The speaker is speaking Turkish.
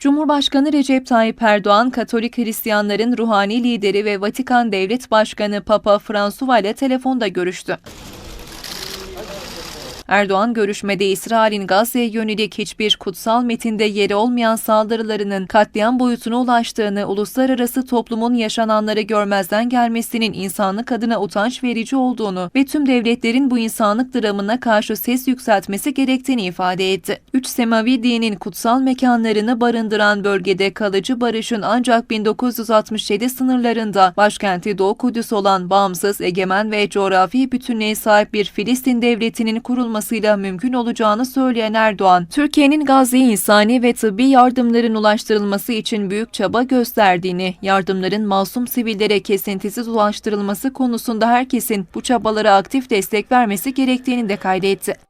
Cumhurbaşkanı Recep Tayyip Erdoğan, Katolik Hristiyanların ruhani lideri ve Vatikan Devlet Başkanı Papa Fransuva ile telefonda görüştü. Erdoğan görüşmede İsrail'in Gazze'ye yönelik hiçbir kutsal metinde yeri olmayan saldırılarının katliam boyutuna ulaştığını, uluslararası toplumun yaşananları görmezden gelmesinin insanlık adına utanç verici olduğunu ve tüm devletlerin bu insanlık dramına karşı ses yükseltmesi gerektiğini ifade etti. Üç semavi dinin kutsal mekanlarını barındıran bölgede kalıcı barışın ancak 1967 sınırlarında başkenti Doğu Kudüs olan bağımsız, egemen ve coğrafi bütünlüğe sahip bir Filistin devletinin kurulmasıyla mümkün olacağını söyleyen Erdoğan, Türkiye'nin Gazze'ye insani ve tıbbi yardımların ulaştırılması için büyük çaba gösterdiğini, yardımların masum sivillere kesintisiz ulaştırılması konusunda herkesin bu çabalara aktif destek vermesi gerektiğini de kaydetti.